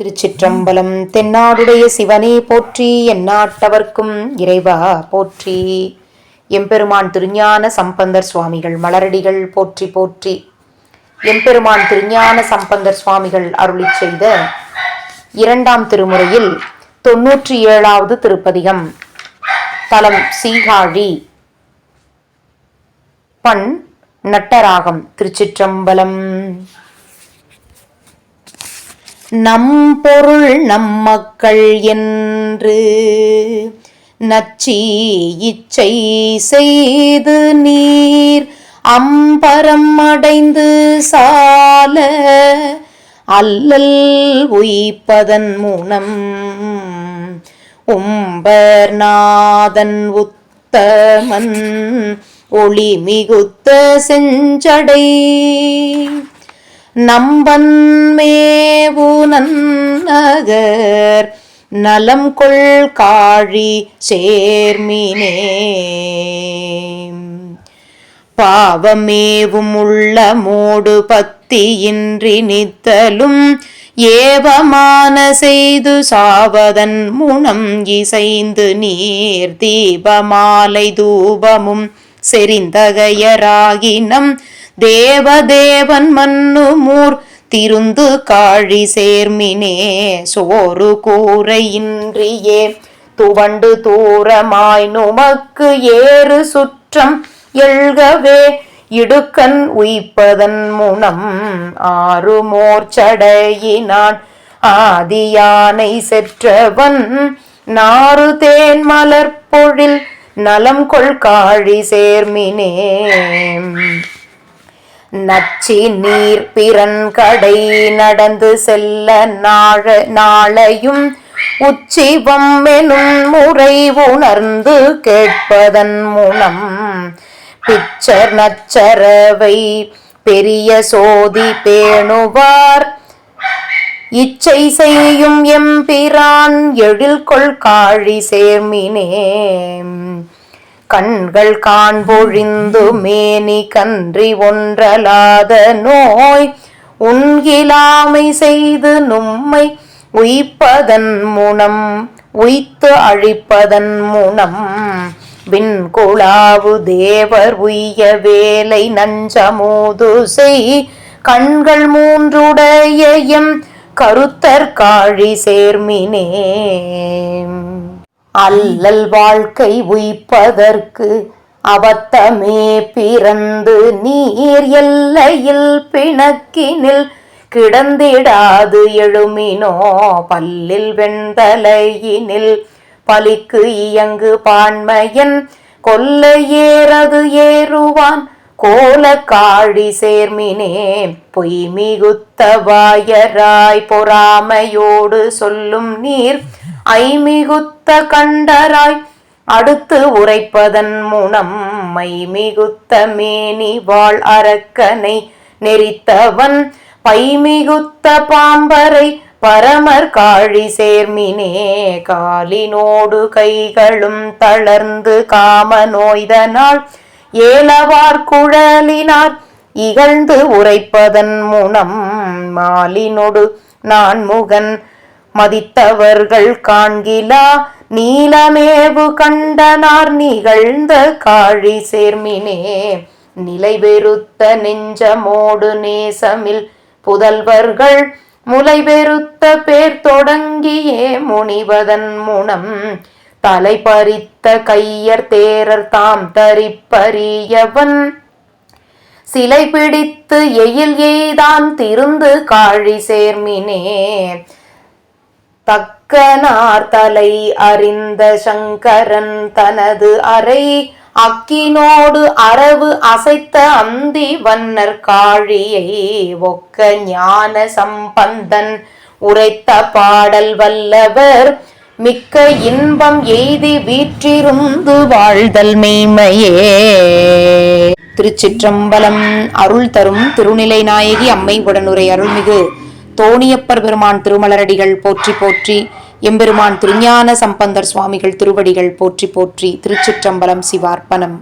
திருச்சிற்றம்பலம் தென்னாடுடைய சிவனே போற்றி எந்நாட்டவர்க்கும் இறைவா போற்றி. எம்பெருமான் திருஞான சம்பந்தர் சுவாமிகள் மலரடிகள் போற்றி போற்றி. எம்பெருமான் திருஞான சம்பந்தர் சுவாமிகள் அருளி செய்த இரண்டாம் திருமுறையில் தொன்னூற்றி ஏழாவது திருப்பதிகம். தலம் சீகாழி. பண் நட்டராகம் திருச்சிற்றம்பலம். நம் பொருள் நம் மக்கள் என்று. நச்சி இச்சை செய்து நீர் அம்பரம் அடைந்து சால. அல்லல் உய்ப்பதன் மூனம் உம்பர்நாதன் உத்தமன் ஒளி மிகுத்த செஞ்சடை. நம்பன்மேவுநகர் நலம் கொள் காழி சேர்மினே. பாவமேவும் உள்ள மூடு பத்தியின்றி நித்தலும் ஏவமான செய்து சாவதன் முனம் இசைந்து நீர் தீபமாலை தூபமும் செறிந்தகையராகினம். தேவதேவன் மன்னுமூர் திருந்து காழி சேர்மினே சோறு கூரையின்றியே துவண்டு தூரமாய் நுமக்கு ஏறு சுற்றம் எழுகவே இடுக்கன் உய்ப்பதன் முனம் ஆறு மோர்ச்சடையினான் ஆதியானை செற்றவன் நாறு தேன் மலர் பொழில் நலம் கொள் காழி சேர்மினே. நச்சி நீர் பிறன் கடை நடந்து செல்ல நாழ நாளையும் உச்சிவம் எனும் முறை உணர்ந்து கேட்பதன் மூலம் பிச்சர் நச்சரவை பெரிய சோதி பேணுவார். இச்சை செய்யும் எம்பிரான் எழில் கொள் காழி சேர்மினே கண்கள் காண்பொழிந்து மேனி கன்றி ஒன்றலாத நோய் உண்கிலாமை செய்து நும்மை உயிப்பதன் முனம் உய்த்து அழிப்பதன் முனம். விண்குழாவு தேவர் உய்ய வேலை நஞ்சமூது செய் கண்கள் மூன்றுடைய எம் கருத்தர் காழி சேர்மினே அல்லல் வாழ்க்கை உய்ப்பதற்கு அவத்தமே பிறந்து நீர் எல்லையில் பிணக்கினில் கிடந்திடாது எழுமினோ பல்லில் வெண்தலையினில். பலிக்கு இயங்கு பான்மையன் கொல்ல ஏறது ஏறுவான் கோல காழி சேர்மினே. பொய் மிகுத்த வாயராய் பொறாமையோடு சொல்லும் நீர் ஐமிகுத்த கண்டராய் அடுத்து உரைப்பதன் மூலம் மை மிகுத்த மேனி வாழ் அரக்கனை நெறித்தவன் பைமிகுத்த பாம்பரை பரமர் காழி சேர்மினே காலினோடு கைகளும் தளர்ந்து காம நோய்தனால் ஏலவார் குழலினார் இகழ்ந்து உரைப்பதன் முனம் மாலினொடு நான்முகன் மதித்தவர்கள் காண்கிலா நீலமேவு கண்டனார் நிகழ்ந்த காழி சேர்மினே. நிலை வெறுத்த நெஞ்சமோடு நேசமில் புதல்வர்கள் முலை வெறுத்த பேர் தொடங்கியே முனிவதன் முனம். தலை பறித்த கையர் தேரர் தாம் தரிப்பறியவன். சிலை பிடித்து எயில் எய்தான் திருந்து காழி சேர்மினே. தக்கனார் தலை அறிந்த சங்கரன் தனது அறை அக்கினோடு அரவு அசைத்த அந்தி வன்னர் காழியை ஒக்க ஞான சம்பந்தன் உரைத்த பாடல் வல்லவர். மிக்க இன்பம் எய்தி வீற்றிருந்து வாழ்தல் மெய்மையே. திருச்சிற்றம்பலம் அருள் தரும் திருநிலை நாயகி அம்மை உடனுரை அருள்மிகு தோணியப்பர் பெருமான் திருமலரடிகள் போற்றி போற்றி எம்பெருமான் திருஞான சம்பந்தர் சுவாமிகள் திருவடிகள் போற்றி போற்றி திருச்சிற்றம்பலம் சிவார்ப்பணம்.